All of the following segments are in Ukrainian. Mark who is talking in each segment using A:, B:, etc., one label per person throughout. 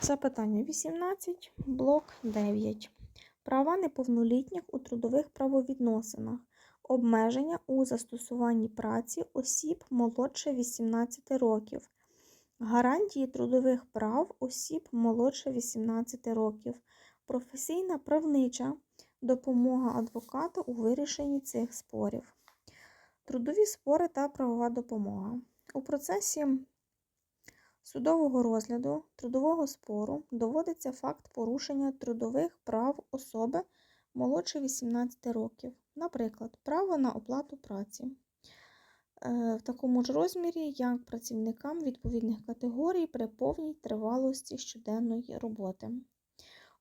A: Запитання 18, блок 9. Права неповнолітніх у трудових правовідносинах. Обмеження у застосуванні праці осіб молодше 18 років. Гарантії трудових прав осіб молодше 18 років. Професійна правнича допомога адвоката у вирішенні цих спорів. Трудові спори та правова допомога. У процесі судового розгляду трудового спору доводиться факт порушення трудових прав особи молодше 18 років, наприклад, право на оплату праці е, в такому ж розмірі, як працівникам відповідних категорій при повній тривалості щоденної роботи.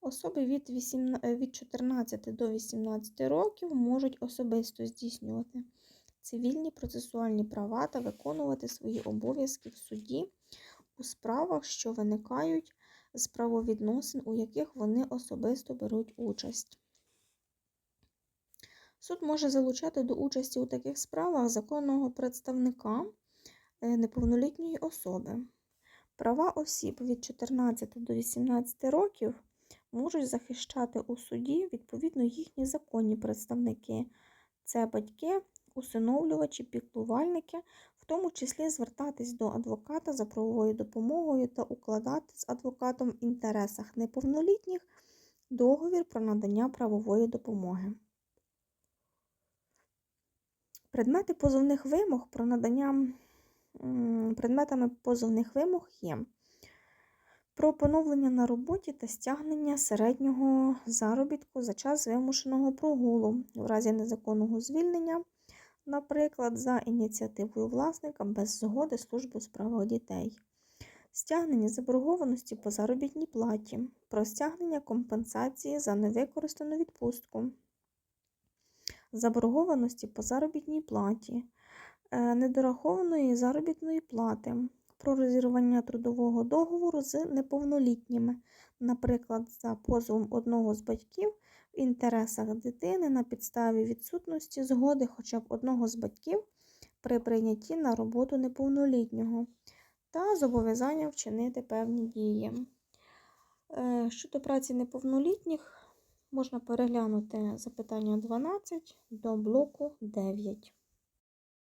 A: Особи від, 18, е, від 14 до 18 років можуть особисто здійснювати цивільні процесуальні права та виконувати свої обов'язки в суді у справах, що виникають з правовідносин, у яких вони особисто беруть участь. Суд може залучати до участі у таких справах законного представника е, неповнолітньої особи. Права осіб від 14 до 18 років можуть захищати у суді відповідно їхні законні представники. Це батьки, усиновлювачі, піклувальники, в тому числі звертатись до адвоката за правовою допомогою та укладати з адвокатом в інтересах неповнолітніх договір про надання правової допомоги. Предмети позовних вимог про надання предметами позовних вимог є про поновлення на роботі та стягнення середнього заробітку за час вимушеного прогулу в разі незаконного звільнення, наприклад, за ініціативою власника без згоди служби у справах дітей, стягнення заборгованості по заробітній платі, про стягнення компенсації за невикористану відпустку, заборгованості по заробітній платі, е, недорахованої заробітної плати. Про розірвання трудового договору з неповнолітніми, наприклад, за позовом одного з батьків в інтересах дитини на підставі відсутності згоди хоча б одного з батьків при прийнятті на роботу неповнолітнього та зобов'язання вчинити певні дії. Е, Щодо праці неповнолітніх, можна переглянути запитання 12 до блоку 9.